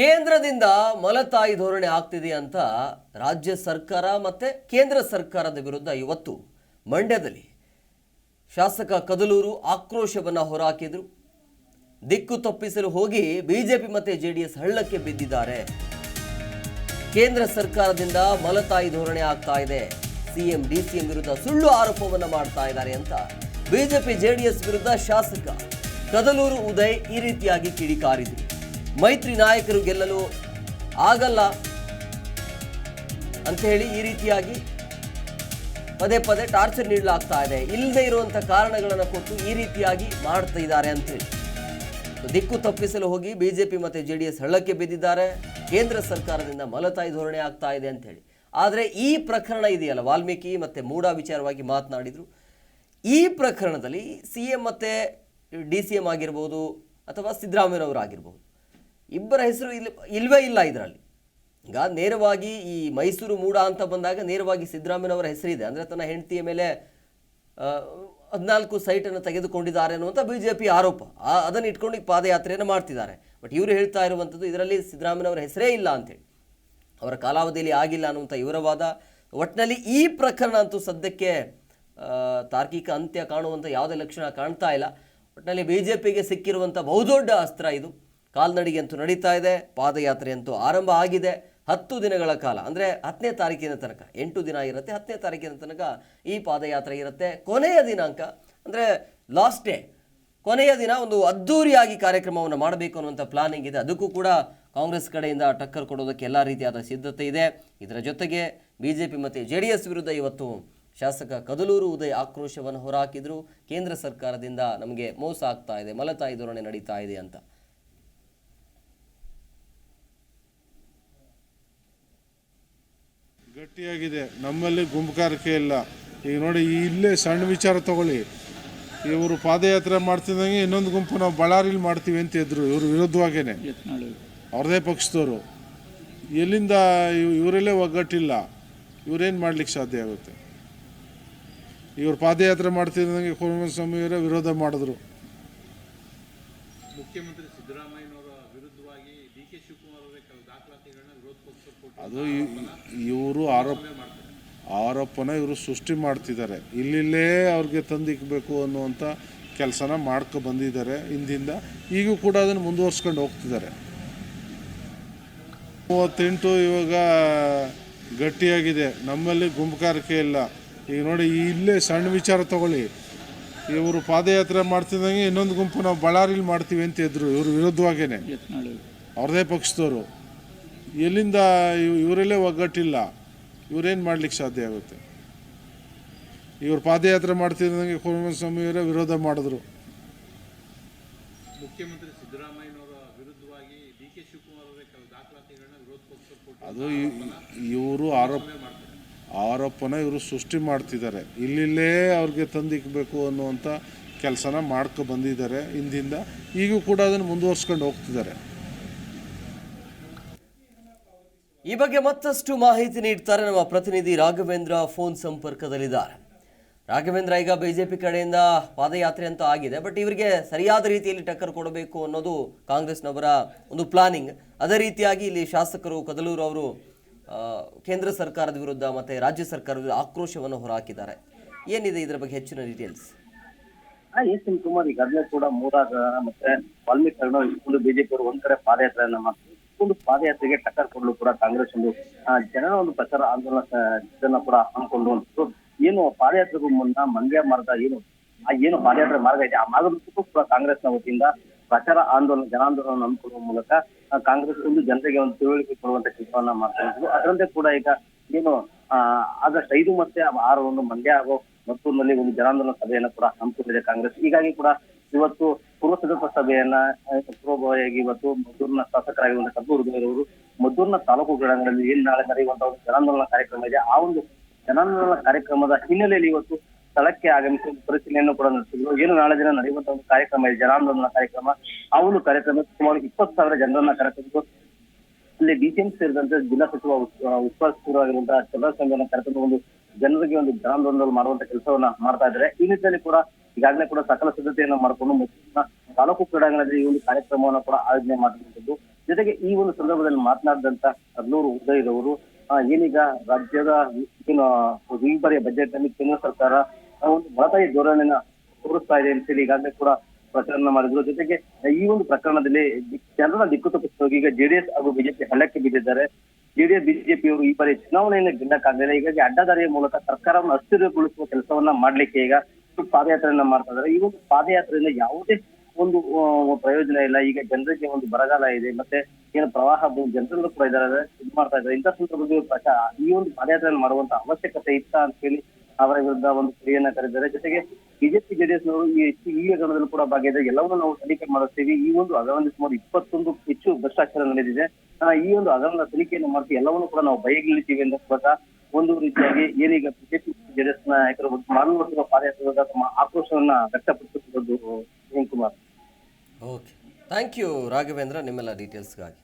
ಕೇಂದ್ರದಿಂದ ಮಲತಾಯಿ ಧೋರಣೆ ಆಗ್ತಿದೆ ಅಂತ ರಾಜ್ಯ ಸರ್ಕಾರ ಮತ್ತೆ ಕೇಂದ್ರ ಸರ್ಕಾರದ ವಿರುದ್ಧ ಇವತ್ತು ಮಂಡ್ಯದಲ್ಲಿ ಶಾಸಕ ಕದಲೂರು ಆಕ್ರೋಶವನ್ನ ಹೊರಹಾಕಿದರು ದಿಕ್ಕು ತಪ್ಪಿಸಲು ಹೋಗಿ ಬಿಜೆಪಿ ಮತ್ತೆ ಜೆಡಿಎಸ್ ಹಳ್ಳಕ್ಕೆ ಬಿದ್ದಿದ್ದಾರೆ. ಕೇಂದ್ರ ಸರ್ಕಾರದಿಂದ ಮಲತಾಯಿ ಧೋರಣೆ ಆಗ್ತಾ ಇದೆ. ಸಿಎಂ, ಡಿಸಿಎಂ ವಿರುದ್ಧ ಸುಳ್ಳು ಆರೋಪವನ್ನ ಮಾಡ್ತಾ ಇದ್ದಾರೆ ಅಂತ ಬಿಜೆಪಿ, ಜೆಡಿಎಸ್ ವಿರುದ್ಧ ಶಾಸಕ ಕದಲೂರು ಉದಯ್ ಈ ರೀತಿಯಾಗಿ ಕಿಡಿಕಾರಿದ್ರು. ಮೈತ್ರಿ ನಾಯಕರು ಗೆಲ್ಲಲು ಆಗಲ್ಲ ಅಂತ ಹೇಳಿ ಈ ರೀತಿಯಾಗಿ ಪದೇ ಪದೇ ಟಾರ್ಚರ್ ನೀಡಲಾಗ್ತಾ ಇದೆ. ಇಲ್ಲದೆ ಇರುವಂಥ ಕಾರಣಗಳನ್ನು ಕೊಟ್ಟು ಈ ರೀತಿಯಾಗಿ ಮಾಡ್ತಾ ಇದ್ದಾರೆ ಅಂತೇಳಿ ದಿಕ್ಕು ತಪ್ಪಿಸಲು ಹೋಗಿ ಬಿಜೆಪಿ ಮತ್ತೆ ಎಸ್ ಹಳ್ಳಕ್ಕೆ ಬಿದ್ದಿದ್ದಾರೆ. ಕೇಂದ್ರ ಸರ್ಕಾರದಿಂದ ಮಲತಾಯಿ ಧೋರಣೆ ಆಗ್ತಾ ಇದೆ ಅಂತ ಹೇಳಿ. ಆದರೆ ಈ ಪ್ರಕರಣ ಇದೆಯಲ್ಲ, ವಾಲ್ಮೀಕಿ ಮತ್ತೆ ಮೂಡ ವಿಚಾರವಾಗಿ ಮಾತನಾಡಿದ್ರು. ಈ ಪ್ರಕರಣದಲ್ಲಿ ಸಿ ಎಂ ಮತ್ತೆ ಡಿ ಸಿ ಎಂ ಆಗಿರ್ಬೋದು ಅಥವಾ ಸಿದ್ದರಾಮಯ್ಯನವರು ಆಗಿರ್ಬೋದು ಇಬ್ಬರ ಹೆಸರು ಇಲ್ಲಿ ಇಲ್ಲವೇ ಇಲ್ಲ ಇದರಲ್ಲಿ. ಈಗ ನೇರವಾಗಿ ಈ ಮೈಸೂರು ಮೂಡ ಅಂತ ಬಂದಾಗ ನೇರವಾಗಿ ಸಿದ್ದರಾಮಯ್ಯನವರ ಹೆಸರಿದೆ. ಅಂದರೆ ತನ್ನ ಹೆಂಡತಿಯ ಮೇಲೆ ಹದಿನಾಲ್ಕು ಸೈಟನ್ನು ತೆಗೆದುಕೊಂಡಿದ್ದಾರೆ ಅನ್ನುವಂಥ ಬಿ ಜೆ ಪಿ ಆರೋಪ ಅದನ್ನು ಇಟ್ಕೊಂಡು ಈ ಪಾದಯಾತ್ರೆಯನ್ನು ಮಾಡ್ತಿದ್ದಾರೆ. ಬಟ್ ಇವರು ಹೇಳ್ತಾ ಇರುವಂಥದ್ದು ಇದರಲ್ಲಿ ಸಿದ್ದರಾಮಯ್ಯನವರ ಹೆಸರೇ ಇಲ್ಲ ಅಂತೇಳಿ ಅವರ ಕಾಲಾವಧಿಯಲ್ಲಿ ಆಗಿಲ್ಲ ಅನ್ನುವಂಥ ಇವರ ವಾದ ಒಟ್ಟಿನಲ್ಲಿ ಈ ಪ್ರಕರಣ ಅಂತೂ ಸದ್ಯಕ್ಕೆ ತಾರ್ಕಿಕ ಅಂತ್ಯ ಕಾಣುವಂಥ ಯಾವುದೇ ಲಕ್ಷಣ ಕಾಣ್ತಾ ಇಲ್ಲ. ಒಟ್ಟಿನಲ್ಲಿ ಬಿ ಜೆ ಪಿಗೆ ಸಿಕ್ಕಿರುವಂಥ ಬಹುದೊಡ್ಡ ಅಸ್ತ್ರ ಇದು. ಕಾಲ್ನಡಿಗೆ ಅಂತೂ ನಡೀತಾ ಇದೆ ಪಾದಯಾತ್ರೆ ಅಂತೂ ಆರಂಭ ಆಗಿದೆ. ಹತ್ತು ದಿನಗಳ ಕಾಲ, ಅಂದರೆ ಹತ್ತನೇ ತಾರೀಕಿನ ತನಕ, ಎಂಟು ದಿನ ಇರುತ್ತೆ, ಹತ್ತನೇ ತಾರೀಕಿನ ತನಕ ಈ ಪಾದಯಾತ್ರೆ ಇರುತ್ತೆ. ಕೊನೆಯ ದಿನಾಂಕ, ಅಂದರೆ ಲಾಸ್ಟ್ ಡೇ ಕೊನೆಯ ದಿನ ಒಂದು ಅದ್ಧೂರಿಯಾಗಿ ಕಾರ್ಯಕ್ರಮವನ್ನು ಮಾಡಬೇಕು ಅನ್ನುವಂಥ ಪ್ಲಾನಿಂಗ್ ಇದೆ. ಅದಕ್ಕೂ ಕೂಡ ಕಾಂಗ್ರೆಸ್ ಕಡೆಯಿಂದ ಟಕ್ಕರ್ ಕೊಡೋದಕ್ಕೆ ಎಲ್ಲ ರೀತಿಯಾದ ಸಿದ್ಧತೆ ಇದೆ. ಇದರ ಜೊತೆಗೆ ಬಿ ಜೆ ಪಿ ಮತ್ತು ಜೆ ಡಿ ಎಸ್ ವಿರುದ್ಧ ಇವತ್ತು ಶಾಸಕ ಕದಲೂರು ಉದಯ್ ಆಕ್ರೋಶವನ್ನು ಹೊರಹಾಕಿದ್ರು. ಕೇಂದ್ರ ಸರ್ಕಾರದಿಂದ ನಮಗೆ ಮೋಸ ಆಗ್ತಾ ಇದೆ, ಮಲತಾಯಿ ಧೋರಣೆ ನಡೀತಾ ಇದೆ ಅಂತ. ಗಟ್ಟಿಯಾಗಿದೆ. ನಮ್ಮಲ್ಲಿ ಗುಂಪುಗಾರಿಕೆ ಇಲ್ಲ. ಈಗ ನೋಡಿ, ಇಲ್ಲೇ ಸಣ್ಣ ವಿಚಾರ ತಗೊಳ್ಳಿ. ಇವರು ಪಾದಯಾತ್ರೆ ಮಾಡ್ತಿದ್ದಂಗೆ ಇನ್ನೊಂದು ಗುಂಪು ನಾವು ಬಳ್ಳಾರಿಲಿ ಮಾಡ್ತೀವಿ ಅಂತ ಇದ್ರು. ಇವರು ವಿರುದ್ಧವಾಗೇನೆ ಅವ್ರದೇ ಪಕ್ಷದವರು. ಎಲ್ಲಿಂದ ಇವ್- ಇವರಲ್ಲೇ ಒಗ್ಗಟ್ಟಿಲ್ಲ. ಇವರೇನು ಮಾಡ್ಲಿಕ್ಕೆ ಸಾಧ್ಯ ಆಗುತ್ತೆ? ಇವರು ಪಾದಯಾತ್ರೆ ಮಾಡ್ತಿದ್ದಂಗೆ ಕುಮಾರಸ್ವಾಮಿಯವರೇ ವಿರೋಧ ಮಾಡಿದ್ರು. ಮುಖ್ಯಮಂತ್ರಿ ಸಿದ್ದರಾಮಯ್ಯನವರ ವಿರುದ್ಧವಾಗಿ ಡಿ ಕೆ ಶಿವಕುಮಾರ್ ಅವರೇ ಕೆಲವು ದಾಖಲಾತಿಗಳನ್ನ ವಿರೋಧ ಪಕ್ಷ ಕೊಟ್ಟು ಅದು ಇವರು ಆರೋಪ ಆರೋಪನ ಇವರು ಸೃಷ್ಟಿ ಮಾಡ್ತಿದ್ದಾರೆ. ಇಲ್ಲಿಲ್ಲೇ ಅವ್ರಿಗೆ ತಂದಿಕ್ಬೇಕು ಅನ್ನುವಂಥ ಕೆಲಸನ ಮಾಡ್ಕೊ ಬಂದಿದ್ದಾರೆ ಹಿಂದಿಂದ ಈಗೂ ಕೂಡ ಅದನ್ನು ಮುಂದುವರ್ಸ್ಕೊಂಡು ಹೋಗ್ತಿದ್ದಾರೆ. ಮೂವತ್ತೆಂಟು ಇವಾಗ ಗಟ್ಟಿಯಾಗಿದೆ. ನಮ್ಮಲ್ಲಿ ಗುಂಪುಗಾರಿಕೆ ಇಲ್ಲ. ಈಗ ನೋಡಿ ಇಲ್ಲೇ ಸಣ್ಣ ವಿಚಾರ ತಗೊಳ್ಳಿ. ಇವರು ಪಾದಯಾತ್ರೆ ಮಾಡ್ತಿದ್ದಂಗೆ ಇನ್ನೊಂದು ಗುಂಪು ನಾವು ಬಳ್ಳಾರಿಲಿ ಮಾಡ್ತೀವಿ ಅಂತ ಇದ್ರು. ಇವರು ವಿರುದ್ಧವಾಗೇನೆ ಅವ್ರದೇ ಪಕ್ಷದವರು. ಎಲ್ಲಿಂದ ಇವರಲ್ಲೇ ಒಗ್ಗಟ್ಟಿಲ್ಲ. ಇವರೇನು ಮಾಡ್ಲಿಕ್ಕೆ ಸಾಧ್ಯ ಆಗುತ್ತೆ? ಇವರು ಪಾದಯಾತ್ರೆ ಮಾಡ್ತಿದ್ದಂಗೆ ಕುಮಾರಸ್ವಾಮಿಯವರೇ ವಿರೋಧ ಮಾಡಿದ್ರು. ಮುಖ್ಯಮಂತ್ರಿ ಸಿದ್ದರಾಮಯ್ಯನವರ ವಿರುದ್ಧವಾಗಿ ಡಿ ಕೆ ಶಿವಕುಮಾರ್ ಅವರೇ ಕೆಲವು ದಾಖಲಾತಿಗಳನ್ನ ವಿರೋಧ ಪಕ್ಷ ಅದು ಇವರು ಆರೋಪ ಆರೋಪನ ಇವರು ಸೃಷ್ಟಿ ಮಾಡ್ತಿದ್ದಾರೆ. ಇಲ್ಲಿಲ್ಲೇ ಅವ್ರಿಗೆ ತಂದಿಕ್ಬೇಕು ಅನ್ನುವಂಥ ಕೆಲಸನ ಮಾಡ್ಕೊ ಬಂದಿದ್ದಾರೆ ಹಿಂದಿಂದ ಈಗೂ ಕೂಡ ಅದನ್ನು ಮುಂದುವರ್ಸ್ಕೊಂಡು ಹೋಗ್ತಿದ್ದಾರೆ. ಈ ಬಗ್ಗೆ ಮತ್ತಷ್ಟು ಮಾಹಿತಿ ನೀಡ್ತಾರೆ ನಮ್ಮ ಪ್ರತಿನಿಧಿ ರಾಘವೇಂದ್ರ ಫೋನ್ ಸಂಪರ್ಕದಲ್ಲಿದ್ದಾರೆ. ರಾಘವೇಂದ್ರ, ಈಗ ಬಿಜೆಪಿ ಕಡೆಯಿಂದ ಪಾದಯಾತ್ರೆ ಅಂತ ಆಗಿದೆ. ಬಟ್ ಇವರಿಗೆ ಸರಿಯಾದ ರೀತಿಯಲ್ಲಿ ಟಕ್ಕರ್ ಕೊಡಬೇಕು ಅನ್ನೋದು ಕಾಂಗ್ರೆಸ್ನವರ ಒಂದು ಪ್ಲಾನಿಂಗ್. ಅದೇ ರೀತಿಯಾಗಿ ಇಲ್ಲಿ ಶಾಸಕರು ಕದಲೂರು ಅವರು ಕೇಂದ್ರ ಸರ್ಕಾರದ ವಿರುದ್ಧ ಮತ್ತೆ ರಾಜ್ಯ ಸರ್ಕಾರದ ಆಕ್ರೋಶವನ್ನು ಹೊರಹಾಕಿದ್ದಾರೆ. ಏನಿದೆ ಇದರ ಬಗ್ಗೆ ಹೆಚ್ಚಿನ ಡೀಟೇಲ್ಸ್ ಎಸ್ ಎಂ ಕುಮಾರ್ ಈಗಾಗಲೇ ಕೂಡ ಮೂರಾಗ ಮತ್ತೆ ವಾಲ್ಮೀಕಿ ಬಿಜೆಪಿ ಅವರು ಒಂದ್ ಕಡೆ ಪಾದಯಾತ್ರೆಯನ್ನ ಮಾಡ್ತಾರೆ ಪಾದಯಾತ್ರೆಗೆ ಟಕ್ಕರ್ ಕೊಡಲು ಕೂಡ ಕಾಂಗ್ರೆಸ್ ಒಂದು ಜನರ ಒಂದು ಪ್ರಚಾರ ಆಂದೋಲನ ಕೂಡ ಹಮ್ಮಿಕೊಂಡು ಏನು ಪಾದಯಾತ್ರೆಗೂ ಮುನ್ನ ಮಂಡ್ಯ ಮಾರ್ಗ ಏನು, ಆ ಏನು ಪಾದಯಾತ್ರೆ ಮಾರ್ಗ ಇದೆ, ಆ ಮಾರ್ಗದ ಕೂಡ ಕಾಂಗ್ರೆಸ್ನ ವತಿಯಿಂದ ಪ್ರಚಾರ ಆಂದೋಲನ, ಜನಾಂದೋಲನ ಹಮ್ಮಿಕೊಳ್ಳುವ ಮೂಲಕ ಕಾಂಗ್ರೆಸ್ ಒಂದು ಜನರಿಗೆ ಒಂದು ತಿಳುವಳಿಕೆ ಕೊಡುವಂತ ಕೆಲಸವನ್ನ ಮಾಡ್ತಾ ಇದ್ರು ಅದರಂತೆ ಕೂಡ ಈಗ ಏನು ಆಗಸ್ಟ್ ಐದು ಮತ್ತೆ ಆರು ಒಂದು ಮಂಡ್ಯ ಹಾಗೂ ಮತ್ತೂರಿನಲ್ಲಿ ಒಂದು ಜನಾಂದೋಲನ ಸಭೆಯನ್ನ ಕೂಡ ಹಮ್ಮಿಕೊಂಡಿದೆ ಕಾಂಗ್ರೆಸ್. ಹೀಗಾಗಿ ಕೂಡ ಇವತ್ತು ಪೂರ್ವ ಸದಸ್ಯ ಸಭೆಯನ್ನ ಪೂರ್ವಭಾವಿಯಾಗಿ ಇವತ್ತು ಮದ್ದೂರಿನ ಶಾಸಕರಾಗಿರುವಂತಹ ಕಬ್ಬೂರು ಅವರು ಮದ್ದೂರಿನ ತಾಲೂಕು ಕ್ರೀಡಾಂಗಣದಲ್ಲಿ ಏನ್ ನಾಳೆ ನಡೆಯುವಂತಹ ಒಂದು ಜನಾಂದೋಲನ ಕಾರ್ಯಕ್ರಮ ಇದೆ. ಆ ಒಂದು ಜನಾಂದೋಲನ ಕಾರ್ಯಕ್ರಮದ ಹಿನ್ನೆಲೆಯಲ್ಲಿ ಇವತ್ತು ಸ್ಥಳಕ್ಕೆ ಆಗಮಿಸಿ ಪರಿಶೀಲನೆಯನ್ನು ಕೂಡ ನಡೆಸಿದ್ರು. ಏನು ನಾಳೆ ದಿನ ನಡೆಯುವಂತಹ ಒಂದು ಕಾರ್ಯಕ್ರಮ ಇದೆ ಜನಾಂದೋಲನ ಕಾರ್ಯಕ್ರಮ, ಅವನು ಕಾರ್ಯಕ್ರಮ, ಸುಮಾರು ಇಪ್ಪತ್ತು ಸಾವಿರ ಜನರನ್ನ ಕರೆತಂದು ಅಲ್ಲಿ ಡಿಸಿಎಂ ಸೇರಿದಂತೆ ಜಿಲ್ಲಾ ಸಚಿವ ಉತ್ಪಾದಿಸಿರುವಂತಹ ಚಂದ್ರ ಸಂಘನ ಕರೆತಂದು ಒಂದು ಜನರಿಗೆ ಒಂದು ಜನಾಂದೋಲನ ಮಾಡುವಂತ ಕೆಲಸವನ್ನ ಮಾಡ್ತಾ ಇದ್ದಾರೆ. ಈ ನಿಟ್ಟಿನಲ್ಲಿ ಕೂಡ ಈಗಾಗಲೇ ಕೂಡ ಸಕಲ ಸಿದ್ಧತೆಯನ್ನ ಮಾಡಿಕೊಂಡು ಮುಖ್ಯ ತಾಲೂಕು ಕ್ರೀಡಾಂಗಣದಲ್ಲಿ ಈ ಒಂದು ಕಾರ್ಯಕ್ರಮವನ್ನು ಕೂಡ ಆಯೋಜನೆ ಮಾಡಿರುವಂತದ್ದು. ಜೊತೆಗೆ ಈ ಒಂದು ಸಂದರ್ಭದಲ್ಲಿ ಮಾತನಾಡಿದಂತ ಹದ್ನೂರು ಉದಯದವರು ಏನೀಗ ರಾಜ್ಯದ ಏನು ಈ ಬಾರಿಯ ಬಜೆಟ್ನಲ್ಲಿ ಕೇಂದ್ರ ಸರ್ಕಾರ ಒಂದು ಬಲತಾಯಿ ಧೋರಣೆನ ತೋರಿಸ್ತಾ ಇದೆ ಅಂತೇಳಿ ಈಗಾಗಲೇ ಕೂಡ ಪ್ರಚಾರ ಮಾಡಿದ್ರು. ಜೊತೆಗೆ ಈ ಒಂದು ಪ್ರಕರಣದಲ್ಲಿ ಜನರ ದಿಕ್ಕು ತಪ್ಪಿಸೋಗಿ ಈಗ ಜೆಡಿಎಸ್ ಹಾಗೂ ಬಿಜೆಪಿ ಹಳ್ಳಕ್ಕೆ ಬಿದ್ದಿದ್ದಾರೆ. ಜೆಡಿಎಸ್ ಬಿಜೆಪಿಯವರು ಈ ಬಾರಿ ಚುನಾವಣೆಯನ್ನು ಗೆಲ್ಲಕ್ಕಾಗಲಿಲ್ಲ. ಹೀಗಾಗಿ ಅಡ್ಡದಾರಿಯ ಮೂಲಕ ಸರ್ಕಾರವನ್ನು ಅಸ್ಥಿರಗೊಳಿಸುವ ಕೆಲಸವನ್ನ ಮಾಡ್ಲಿಕ್ಕೆ ಈಗ ಪಾದಯಾತ್ರೆಯನ್ನ ಮಾಡ್ತಾ ಇದ್ದಾರೆ. ಈ ಒಂದು ಪಾದಯಾತ್ರೆಯಿಂದ ಯಾವುದೇ ಒಂದು ಪ್ರಯೋಜನ ಇಲ್ಲ. ಈಗ ಜನರಿಗೆ ಒಂದು ಬರಗಾಲ ಇದೆ, ಮತ್ತೆ ಏನು ಪ್ರವಾಹ ಜನರೆಲ್ಲೂ ಕೂಡ ಇದ್ದಾರೆ ಇದು ಮಾಡ್ತಾ ಇದ್ದಾರೆ. ಇಂಥ ಸಂದರ್ಭದಲ್ಲಿ ಪ್ರಚಾರ ಈ ಒಂದು ಪಾದಯಾತ್ರೆಯನ್ನು ಮಾಡುವಂತ ಅವಶ್ಯಕತೆ ಇತ್ತ ಅಂತ ಹೇಳಿ ಅವರ ವಿರುದ್ಧ ಒಂದು ಕ್ರಿಯೆಯನ್ನ ಕರೆದಿದ್ದಾರೆ. ಜೊತೆಗೆ ಬಿಜೆಪಿ ಜೆಡಿಎಸ್ ನವರು ಈ ಈ ಹಗರಣದಲ್ಲೂ ಕೂಡ ಭಾಗಿಯಾದ ಎಲ್ಲವನ್ನೂ ನಾವು ತನಿಖೆ ಮಾಡುತ್ತೇವೆ ಈ ಒಂದು ಹಗರಣದಲ್ಲಿ ಸುಮಾರು ಇಪ್ಪತ್ತೊಂದು ಹೆಚ್ಚು ಭ್ರಷ್ಟಾಚಾರ ನಡೆದಿದೆ. ಈ ಒಂದು ಹಗರಣದ ತನಿಖೆಯನ್ನು ಮಾಡ್ತೀವಿ ಎಲ್ಲವನ್ನೂ ಕೂಡ ನಾವು ಬಯಗಿಳಿತೀವಿ ಎಂದ ಸ್ವತಃ ಒಂದು ರೀತಿಯಾಗಿ ಏನೀಗ ಬಿಜೆಪಿ ಜೆಡಿಎಸ್ ನಾಯಕರು ಮಾನವ ಪಾದಯಾತ್ರೆ ತಮ್ಮ ಆಕ್ರೋಶವನ್ನ ವ್ಯಕ್ತಪಡಿಸುತ್ತಿರುವುದು Kumar. Okay thank you Raghavendra, ನಿಮ್ಮೆಲ್ಲ ಡೀಟೇಲ್ಸ್ಗಾಗಿ